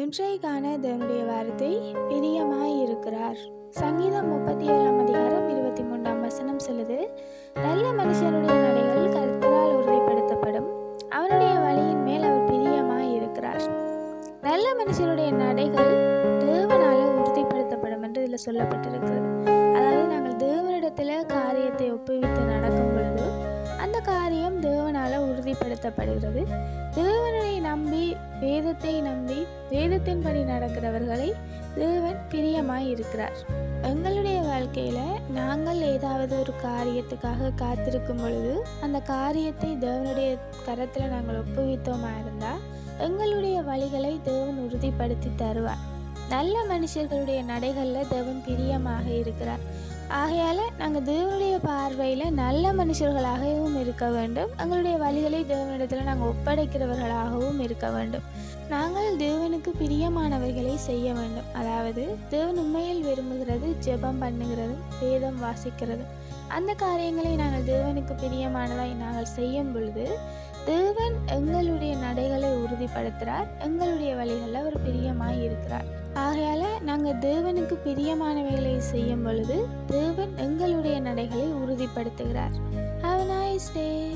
இன்றைக்கான தேவனுடைய வார்த்தை பிரியமாய் இருக்கிறார் சங்கீதம் முப்பத்தி ஏழாம் அதிகாரம் இருபத்தி மூன்றாம் வசனம் சொல்லுது நல்ல மனுஷனுடைய நடைகள் கர்த்தரால் உறுதிப்படுத்தப்படும். அவருடைய வழியின் மேல் அவர் பிரியமாய் இருக்கிறார் நல்ல மனுஷருடைய நடைகள் தேவனால உறுதிப்படுத்தப்படும் என்று இதில் சொல்லப்பட்டிருக்கிறது. அதாவது நாங்கள் தேவனிடத்தில் காரியத்தை ஒப்புவித்து நடக்கும் பொழுது அந்த காரியம் தேவனால உறுதிப்படுத்தப்படுகிறது. தேவனை நம்பி வேதத்தை நம்பி வேதத்தின்படி நடக்கிறவர்களை தேவன் பிரியமாய் இருக்கிறார் எங்களுடைய வாழ்க்கையில் நாங்கள் ஏதாவது ஒரு காரியத்துக்காக காத்திருக்கும் பொழுது அந்த காரியத்தை தேவனுடைய கரத்தில் நாங்கள் ஒப்புவித்தோமா இருந்தால் எங்களுடைய வழிகளை தேவன் உறுதிப்படுத்தி தருவார். நல்ல மனுஷர்களுடைய நடைகளில் தேவன் பிரியமாக இருக்கிறார். ஆகையால் நாங்கள் தேவனுடைய பார்வையில் நல்ல மனுஷர்களாகவும் இருக்க வேண்டும். எங்களுடைய வழிகளை தேவனிடத்தில் நாங்கள் ஒப்படைக்கிறவர்களாகவும் இருக்க வேண்டும். நாங்கள் தேவனுக்கு பிரியமானவைகளை செய்ய வேண்டும். அதாவது தேவன் உண்மையில் விரும்புகிறது ஜெபம் பண்ணுகிறதும் வேதம் வாசிக்கிறதும் அந்த காரியங்களை நாங்கள் தேவனுக்கு பிரியமானதாய் நாங்கள் செய்யும் பொழுது தேவன் எங்களுடைய நடைகளை உறுதிப்படுத்துகிறார் எங்களுடைய வழிகளில் அவர் பிரியமாய் இருக்கிறார். ஆகையால் நாங்கள் தேவனுக்கு பிரியமானவைகளை செய்யும் பொழுது தேவன் எங்களுடைய நடைகளை உறுதிப்படுத்துகிறார். Have nice day